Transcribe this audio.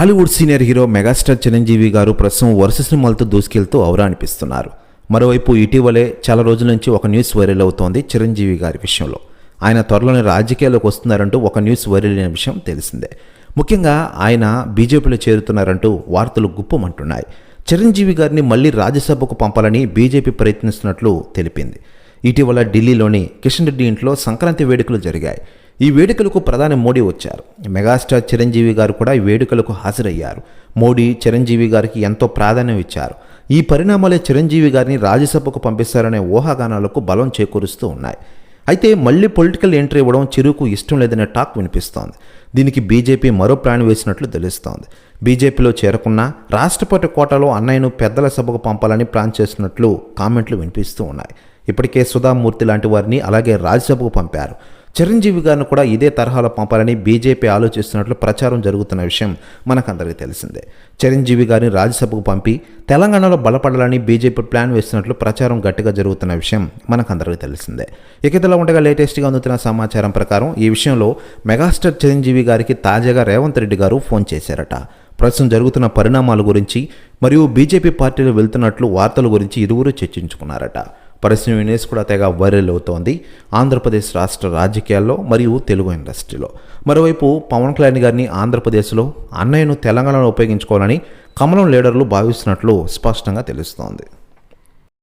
Tollywood senior hero megastar Chiranjeevi గారు ప్రస్తుతం వరుస సినిమాలతో దూసుకెళ్తూ ఔరా అనిపిస్తున్నారు. మరోవైపు ఇటీవలే చాలా రోజుల నుంచి ఒక న్యూస్ వైరల్ అవుతోంది చిరంజీవి గారి విషయంలో. ఆయన త్వరలోనే రాజకీయాల్లోకి వస్తున్నారంటూ ఒక న్యూస్ వైరల్ అయిన విషయం తెలిసిందే. ముఖ్యంగా ఆయన బీజేపీలో చేరుతున్నారంటూ వార్తలు గుప్పమంటున్నాయి. చిరంజీవి గారిని మళ్ళీ రాజ్యసభకు పంపాలని బీజేపీ ప్రయత్నిస్తున్నట్లు తెలిపింది. ఇటీవల ఢిల్లీలోని కిషన్ రెడ్డి ఇంట్లో సంక్రాంతి వేడుకలు జరిగాయి. ఈ వేడుకలకు ప్రధాని మోడీ వచ్చారు. మెగాస్టార్ చిరంజీవి గారు కూడా ఈ వేడుకలకు హాజరయ్యారు. మోడీ చిరంజీవి గారికి ఎంతో ప్రాధాన్యం ఇచ్చారు. ఈ పరిణామాలే చిరంజీవి గారిని రాజ్యసభకు పంపిస్తారనే ఊహాగానాలకు బలం చేకూరుస్తూ ఉన్నాయి. అయితే మళ్ళీ పొలిటికల్ ఎంట్రీ ఇవ్వడం చిరుకు ఇష్టం లేదనే టాక్ వినిపిస్తోంది. దీనికి బీజేపీ మరో ప్లాన్ వేసినట్లు తెలుస్తోంది. బీజేపీలో చేరకున్న రాష్ట్రపతి కోటలో అన్నయ్యను పెద్దల సభకు పంపాలని ప్లాన్ చేస్తున్నట్లు కామెంట్లు వినిపిస్తూ ఉన్నాయి. ఇప్పటికే సుధామూర్తి లాంటి వారిని అలాగే రాజ్యసభకు పంపారు. చిరంజీవి గారిని కూడా ఇదే తరహాలో పంపాలని బీజేపీ ఆలోచిస్తున్నట్లు ప్రచారం జరుగుతున్న విషయం మనకందరికీ తెలిసిందే. చిరంజీవి గారిని రాజ్యసభకు పంపి తెలంగాణలో బలపడాలని బీజేపీ ప్లాన్ వేస్తున్నట్లు ప్రచారం గట్టిగా జరుగుతున్న విషయం మనకందరికీ తెలిసిందే. ఇకతలా ఉండగా లేటెస్ట్గా అందుతున్న సమాచారం ప్రకారం ఈ విషయంలో మెగాస్టార్ చిరంజీవి గారికి తాజాగా రేవంత్ రెడ్డి గారు ఫోన్ చేశారట. ప్రస్తుతం జరుగుతున్న పరిణామాల గురించి మరియు బీజేపీ పార్టీలో వెళ్తున్నట్లు వార్తల గురించి ఇరువురు చర్చించుకున్నారట. పరిశ్రమ న్యూస్ కూడా తెగ వైరల్ అవుతోంది. ఆంధ్రప్రదేశ్ రాష్ట్ర రాజకీయాల్లో మరియు తెలుగు ఇండస్ట్రీలో. మరోవైపు పవన్ కళ్యాణ్ గారిని ఆంధ్రప్రదేశ్లో అన్నయ్యను తెలంగాణలో ఉపయోగించుకోవాలని కమలం లీడర్లు భావిస్తున్నట్లు స్పష్టంగా తెలుస్తోంది.